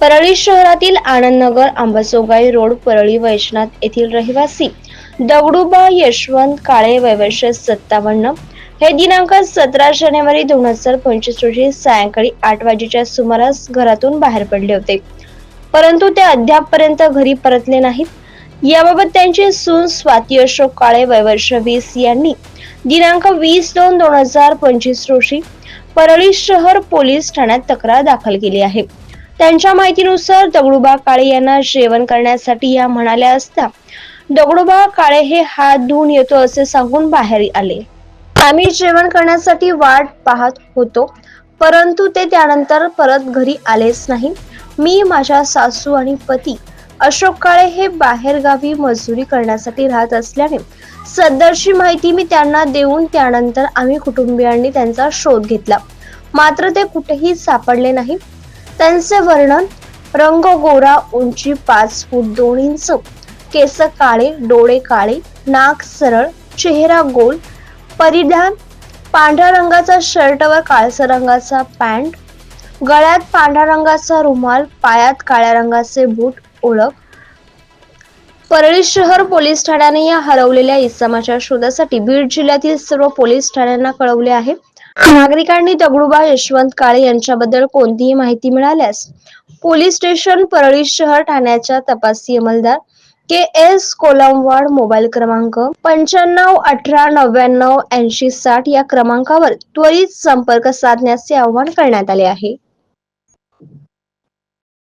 परळी शहरातील आनंदनगर आंबासोगाई रोड परळी वैष्णव येथील रहिवासी दगडूबा यशवंत काळे वयवर्ष सत्तावन्न. हे दिनांक सतरा जानेवारी दोन हजार पंचवीस रोजी सायंकाळी आठ वाजेच्या सुमारास घरातून बाहेर पडले होते. परंतु ते अद्यापपर्यंत घरी परतले नाहीत. याबाबत त्यांची सून स्वाती अशोक काळे वैवर्ष वीस यांनी दिनांक वीस दोन दोन हजार पंचवीस रोजी परळी शहर पोलीस ठाण्यात तक्रार दाखल केली आहे. त्यांच्या माहितीनुसार दगडूबा काळे यांना जेवण करण्यासाठी या म्हणाल्या असता दगडूबा काळे हे हात धुवून येतो असे सांगून बाहेर आले. आम्ही जेवण करण्यासाठी वाट पाहत होतो परंतु ते त्यानंतर परत घरी आलेच नाही. मी माझ्या सासू आणि पती अशोक काळे हे बाहेरगावी मजुरी करण्यासाठी राहत असल्याने सदरची माहिती मी त्यांना देऊन त्यानंतर आम्ही कुटुंबियांनी त्यांचा शोध घेतला. मात्र ते कुठेही सापडले नाही. त्यांचे वर्णन रंग गोरा उंची पाच फूट दोन इंच केस काळे डोळे काळे नाक सरळ चेहरा गोल परिधान पांढऱ्या रंगाचा शर्ट वर काळसर रंगाचा पॅन्ट गळ्यात पांढऱ्या रंगाचा रुमाल पायात काळ्या रंगाचे बूट ओळख. परळी शहर पोलीस ठाण्याने या हरवलेल्या इसमाच्या शोधासाठी बीड जिल्ह्यातील सर्व पोलीस ठाण्यांना कळवले आहे. नागरिकांनी दगडूबा यशवंत काळे यांच्याबद्दल कोणतीही माहिती मिळाल्यास पोलीस स्टेशन परळी शहर ठाण्याच्या तपासी अंमलदार के एस कोलमवाड मोबाईल क्रमांक पंच्याण्णव अठरा नव्याण्णव ऐंशी साठ या क्रमांकावर त्वरित संपर्क साधण्याचे आवाहन करण्यात आले आहे.